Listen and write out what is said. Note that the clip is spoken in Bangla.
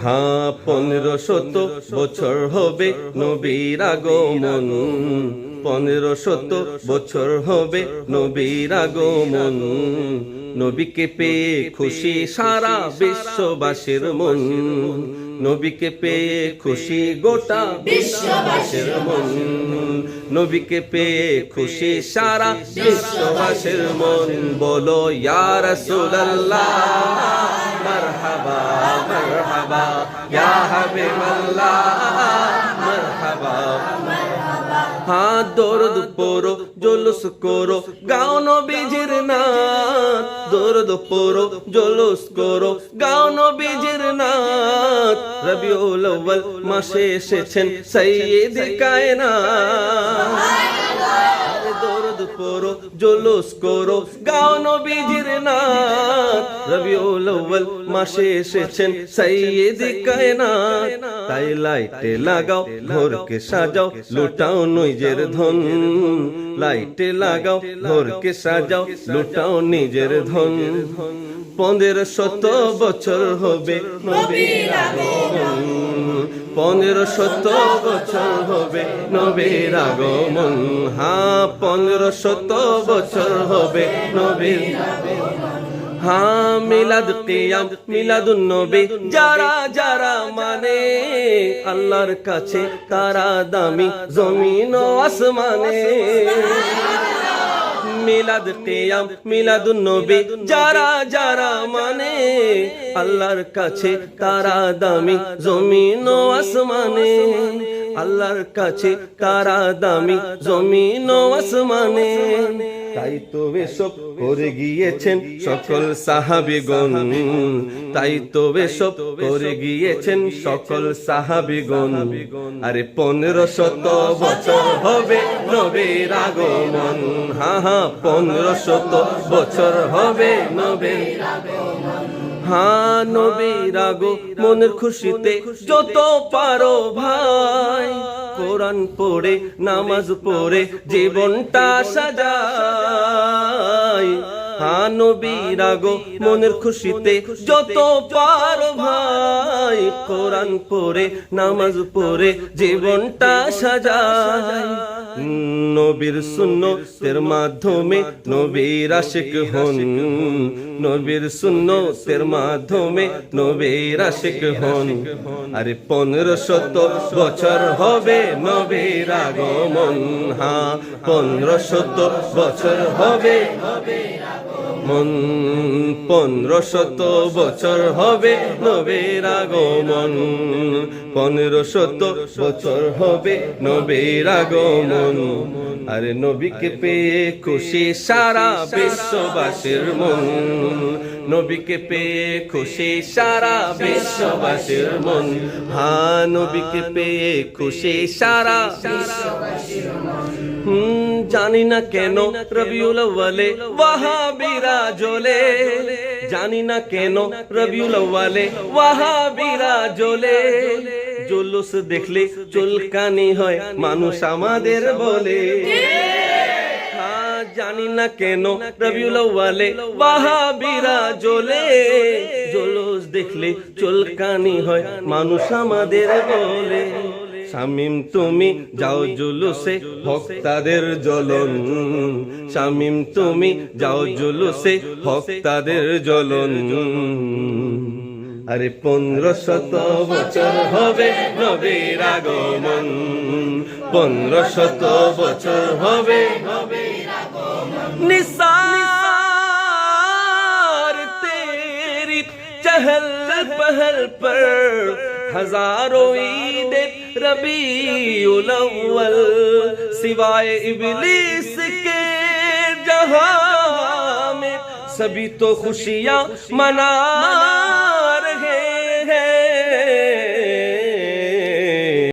হ্যাঁ পনেরো শত বছর হবে নবীর আগমন। পনেরো শত বছর হবে নবীর আগমন। নবীকে পেয়ে খুশি সারা বিশ্ববাসীর মন। নবীকে পেয়ে খুশি গোটা বিশ্ববাসীর মন। নবীকে পেয়ে খুশি সারা বিশ্ববাসীর মন। বলো, ইয়া রাসূলুল্লাহ মারহাবা মারহাবা ইয়া হাবিবাল্লাহ মারহাবা হাত দরদ পড়ো জলুস করো, গাও নবীজির নাথ দরদ পড়ো জলুস করো, গাও নবীজির নাথ রবিউল আউয়াল মাসে এসেছেন সাইয়্যিদ কায়নাত। দরদ পড়ো জলুস করো। গাও নবীজির নাথ রবিউল আউয়াল মাসে এসেছেন সাইয়্যিদ কায়নাত। তাই লাইটে লাগাও, ঘরকে সাজাও, লুটাও নিজের ধন। লাইটে লাগাও, ঘরকে সাজাও, লুটাও নিজের ধন। পনেরো শত বছর হবে নবীর আগমন। পনেরো শত বছর হবে নবীর আগমন। হা, পনেরো শত বছর হবে নবীর হ্যাঁ মিলাদ কিয়াম, মিলাদুন নবী, যারা যারা মানে আল্লাহর কাছে তারা দামি, জমিন আসমানে। মিলাদ কেয়াম মিলাদুন নবী যারা যারা মানে আল্লাহর কাছে তারা দামি জমিন ও আসমানে। আল্লাহর কাছে তারা দামি, জমিন আসমানে। তাই তো এসব করে গিয়েছেন সকল সাহাবিগণ। তাই তো এসব করে গিয়েছেন সকল সাহাবিগণ। আরে পনেরো শত বছর হবে নবীর আগমন। হা হা, পনেরো শত বছর হবে নবীর হ্যাঁ নবীর আগো মনের খুশিতে যত পারো ভাই কোরআন পড়ে নামাজ পড়ে জীবনটা সাজাই। হ্যাঁ নবীর আগো মনের খুশিতে যত পারো ভাই কোরআন পড়ে নামাজ পড়ে জীবনটা সাজাই। নবীর সুন্নতের মাধ্যমে নবীর আশিক হন। নবীর সুন্নতের মাধ্যমে নবীর আশিক হন। আরে পনেরো শত বছর হবে নবীর আগমন। হা পনেরো শত বছর হবে মন পনেরো শত বছর হবে নবের আগমন। পনেরো শত বছর হবে নবের আগমন। আরে নবীকে পেয়ে খুশি সারা বিশ্ববাসীর মন। নবীকে পেয়ে খুশি সারা বিশ্ববাসীর মন। হ্যাঁ নবীকে পেয়ে খুশি সারা হুম জানি না কেন রবিউল আউয়ালে ওয়াহাবিরা জ্বলে। জানি না কেন রবিউল আউয়ালে ওয়াহাবিরা জ্বলে। জুলুস দেখলে চুলকানি হয়। মানুষ আমাদের বলে হ্যাঁ, জানি না কেন রবিউল আউয়ালে ওয়াহাবিরা জ্বলে। জুলুস দেখলে চুলকানি হয়। মানুষ আমাদের বলে শামিম তুমি যাও জুলুসে ভক্তাদের জ্বলন। শামিম তুমি যাও জুলুসে ভক্তাদের জ্বলন। আরে পনেরো শত বছর হবে নবীর আগমন। পনেরো শত বছর হবে نثار تیری چہل پہل پر ہزاروں عید ربیع الاول سوائے ابلیس کے جہاں میں سبھی تو خوشیاں منا